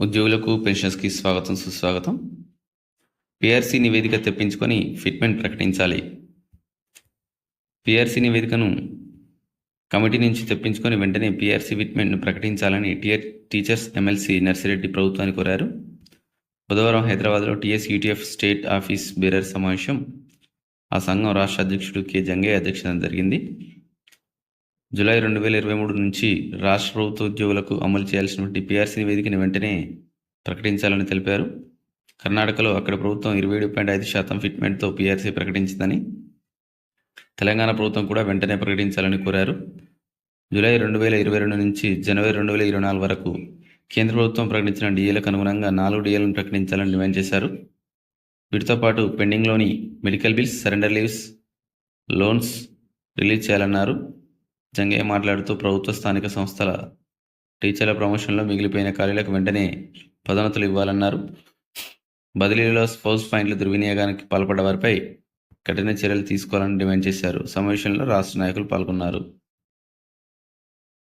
ఉద్యోగులకు పెన్షన్స్కి స్వాగతం సుస్వాగతం. పిఆర్సీ నివేదిక తెప్పించుకొని ఫిట్మెంట్ ప్రకటించాలి. పిఆర్సీ నివేదికను కమిటీ నుంచి తెప్పించుకొని వెంటనే పిఆర్సీ ఫిట్మెంట్ను ప్రకటించాలని టీఆర్ టీచర్స్ ఎమ్మెల్సీ నర్సిరెడ్డి ప్రభుత్వాన్ని కోరారు. బుధవారం హైదరాబాద్లో TS UTF state office bearer సమావేశం. ఆ సంఘం రాష్ట్ర అధ్యక్షుడు కె జంగయ్య అధ్యక్షతన జరిగింది. జూలై రెండు వేల ఇరవై మూడు నుంచి రాష్ట్ర ప్రభుత్వ ఉద్యోగులకు అమలు చేయాల్సినటువంటి పిఆర్సీ నివేదికను వెంటనే ప్రకటించాలని తెలిపారు. కర్ణాటకలో అక్కడ ప్రభుత్వం ఇరవై ఏడు పాయింట్ ఐదు శాతం ఫిట్మెంట్తో పిఆర్సీ ప్రకటించిందని తెలంగాణ ప్రభుత్వం కూడా వెంటనే ప్రకటించాలని కోరారు. జూలై రెండు వేల ఇరవై రెండు నుంచి జనవరి రెండు వేల ఇరవై నాలుగు వరకు కేంద్ర ప్రభుత్వం ప్రకటించిన డిఏలకు అనుగుణంగా నాలుగు డిఏలను ప్రకటించాలని డిమాండ్ చేశారు. వీటితో పాటు పెండింగ్లోని medical bills surrender leaves loans release చేయాలన్నారు. జంగయ్య మాట్లాడుతూ ప్రభుత్వ స్థానిక సంస్థల టీచర్ల ప్రమోషన్లో మిగిలిపోయిన ఖాళీలకు వెంటనే పదోన్నతులు ఇవ్వాలన్నారు. బదిలీలో స్పోర్ట్స్ పాయింట్ల దుర్వినియోగానికి పాల్పడ్డ వారిపై కఠిన చర్యలు తీసుకోవాలని డిమాండ్ చేశారు. సమావేశంలో రాష్ట్ర నాయకులు పాల్గొన్నారు.